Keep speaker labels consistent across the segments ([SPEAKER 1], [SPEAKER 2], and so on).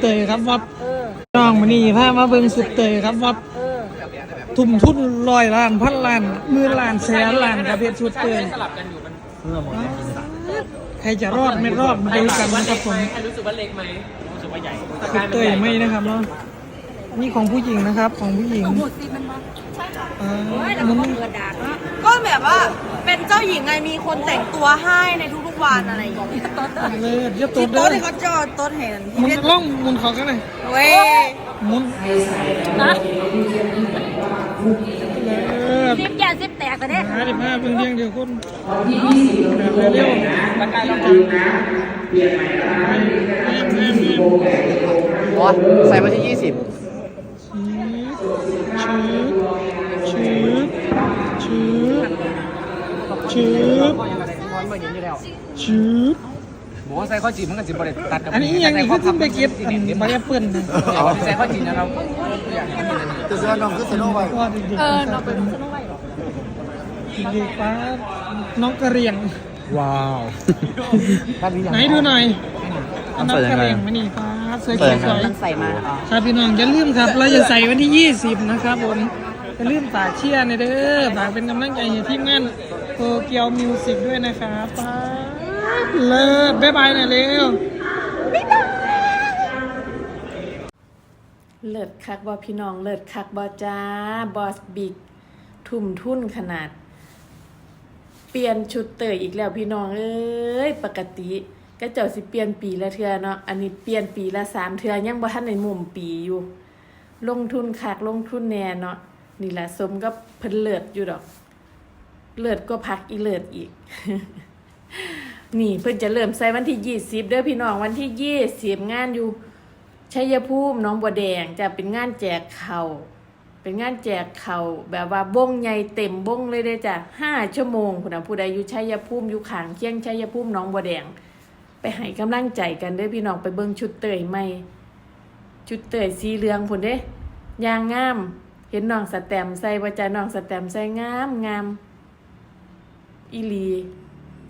[SPEAKER 1] เตยครับวับน้องมานี่พามาเบิ่งสุดเตยครับวับทุ่มทุนร้อยล้านพันล้านหมื่นล้านแสนล้านครับเพชรสุดเตยใครจะรอดไม่รอดมาดูกันนะครับผม
[SPEAKER 2] รู้สึกว่าเล็กไหมรู้สึกว่าใหญ่
[SPEAKER 1] สุดเตยไม่นะครับเนาะนี่ของผู้หญิงนะครับของผู้หญิงอ่ามัน
[SPEAKER 3] ก็แบบว่าเป็นเจ้าหญิงไงมีคนแต่งตัวให้ในทุกๆ วันอะไรอย่างเงี้ย
[SPEAKER 1] เลยเยอะตั
[SPEAKER 3] ที่
[SPEAKER 1] วเด้
[SPEAKER 3] โต๊ะ
[SPEAKER 1] อ
[SPEAKER 3] ที่เขาจอดโต๊ะเห็น
[SPEAKER 1] หมุนล่องหมุนเขากันหน่อย
[SPEAKER 3] เว้ย
[SPEAKER 1] หมุน
[SPEAKER 3] นะ
[SPEAKER 1] เออ
[SPEAKER 3] ซิปแกซิปแตกกันเนี่ย
[SPEAKER 1] หาดิมาเพิ่งเลี้ยงเดียวคนแบบเร็วๆ
[SPEAKER 2] ร่างกายเรา
[SPEAKER 1] โอ้
[SPEAKER 2] ใส่มาที่ 20
[SPEAKER 1] ชืบชืบชืบชืบ
[SPEAKER 2] ร้อนเมื่อเย็นอยู่แล้ว
[SPEAKER 1] ชืบ
[SPEAKER 2] บอกว่าใส่ข้อจีบมันก็จีบบริตัดกับ
[SPEAKER 1] อันนี้ยังนี่คือขึ้นไปเก็บอันนี้ใบแอปเปิ้ลนะ
[SPEAKER 2] เอาใส่ข้อจีบนะครับ
[SPEAKER 4] คือเสื้อน้องคือเสื้อน้องไว้
[SPEAKER 1] ก็เด็กๆเออน้องเป็นเด็กป้าน้องกระเรียง
[SPEAKER 2] ว้าวถ้าพี่ยัง
[SPEAKER 1] ไหนดูหน่อยเอาน้องกระเรียงมานี่ป้าสวยสวย
[SPEAKER 2] ใส่มา
[SPEAKER 1] ครับพี่น้องอย่าลืมครับ เราจะใส่วันที่ 20 นะครับผมอย่าลืมฝากเชียร์ในอยเด้อฝากเป็นกำลังใจให้ทีมงานโตเกียวมิวสิกด้วยนะครับป้า เลิศบ๊ายบายหน่อยเร็ว
[SPEAKER 5] เลิศคักบ่พี่น้องเลิศคักบ่จ้าบอสบิ๊กทุ่มทุนขนาด เปลี่ยนชุดเตยอีกแล้วพี่น้องเอ้ยปกติก็เจ้าสิเปลี่ยนปีละเทื่อเนาะอันนี้เปลี่ยนปีละสามเทื่อยังบ่ทันในมุมปีอยู่ ลงทุนคักลงทุนแน่เนาะนี่แหละสมกับเพิ่นเลิศอยู่ดอก เลิศก็พักอีเลิศอีก นี่เพิ่นจะเริ่มใส่วันที่ยี่สิบเด้อพี่น้องวันที่ยี่สิบงานอยู่ชัยภูมิน้องบัวแดงจะเป็นงานแจกเขาวเป็นงานแจกเขาวแบบว่าบงใหญ่เต็มบงเลยเด้อจ้ะห้าชั่วโมงคุณผู้ใดอยู่ชัยภูมิอยู่ขางเคียงชัยภูมิน้องบัวแดง ไปให้กำลังใจกันเด้อพี่น้องไปเบิ่งชุดเตยใหม่ชุดเตยสีเหลืองพุ่นเด้ยางงาม เห็นน้องสแตมใส่บ่จ้ะน้องสแตมใส่งามงามอีลี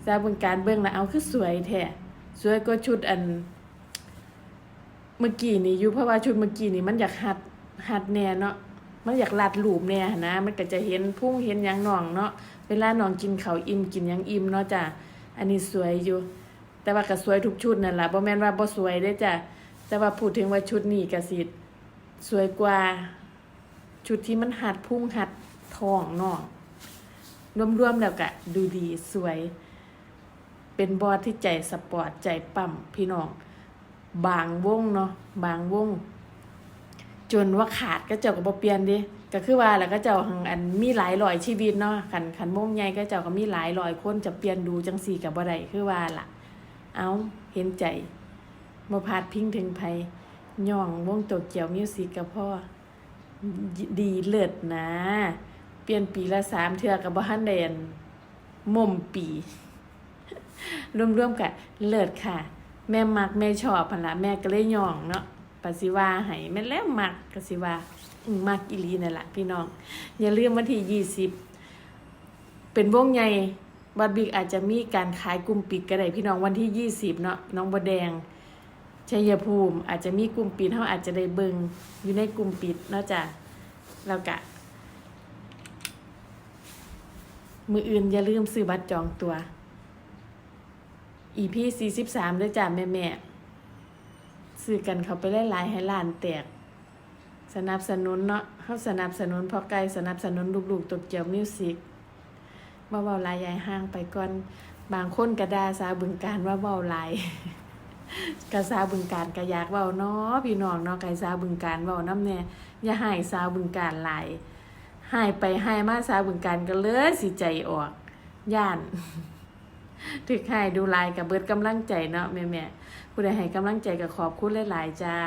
[SPEAKER 5] ซาบุญการเบิ่งล้วเอาคือสวยแท้สวยกว่าชุดอัน เมื่อกี้นี่อยู่เพราะว่าชุดเมื่อกี้นี่มันอยากหัดหัดแน่เนาะมันอยากลัดหลูมแน่นะ มันก็จะเห็นพุ่งเห็นยังหนองเนาะเวลาหนองกินเขาอิ่มกินยังอิ่มเนาะจ้ะอันนี้สวยอยู่ แต่ว่าก็สวยทุกชุดนั่นแหละบ่แม่นว่าบ่สวยเด้จ้ะแต่ว่าพูดถึงว่าชุดนี้ก็สิสวยกว่า ชุดที่มันหัดพุ่งหัดทองเนาะรวมๆแล้วก็ดูดีสวย เป็นบอสที่ใจสปอร์ตใจปั๊มพี่น้อง บางวงเนาะบางวง จนว่าขาดก็เจ้าก็บ่เปลี่ยนดิก็คือว่าแล้วก็เจ้าหังอันมีหลายร้อยชีวิตเนาะขันขันวงใหญ่ก็เจ้าก็มีหลายร้อยคนจะเปลี่ยนดูจังสี่กับบ่ได้คือว่าล่ะ เอาเห็นใจบ่พาดพิงถึงไผย่องวงโตเกียวมิวสิกกับพ่อดีเลิศนะ เปลี่ยนปีละสามเทื่อกับบ่ทันได้อันม่มปี รวมๆกันเลิศค่ะ แม่มักแม่ชอบพันละแม่ก็เลยย่องเนาะปะสิว่าให้แม่แล้วมักกสิว่าอืมมักอีลีนั่นแหละพี่น้อง อย่าลืมวันที่ยี่สิบเป็นวงใหญ่บัดบิกอาจจะมีการขายกลุ่มปิดก็ได้พี่น้องวันที่ยี่สิบเนาะน้องบัวแดงชัยภูมิ อาจจะมีกลุ่มปิดเขาอาจจะได้เบิงอยู่ในกลุ่มปิดนาะจ้ะแล้วกะ มืออื่นอย่าลืมซื้อบัตรจองตัว EP สี่สิบสามด้วยจ้ะแม่แม่ๆซื้อกันเขาไปหลายๆให้ล้านแตก สนับสนุนเนาะเขาสนับสนุนพอไกลสนับสนุนลูกๆตกเจียวมิวสิกว่าเบาลายยายห้างไปก่อนบางคนกระดาสาบึงการว่าเบาลายกระซาบึงการกระยากเบาเนาะพี่น้องเนาะไก่ซาบึงการเบาน้ำแน่อย่าใหายซาบึงการหลายใหายไปใหายมาซาบึงการก็เลยสิใจออกย่าน ถือให้ดูไลายกับเบิดกำลังใจเนาะแม่แม่ผู้ใดให้กำลังใจกับขอบคุณหลาย ๆ จ้า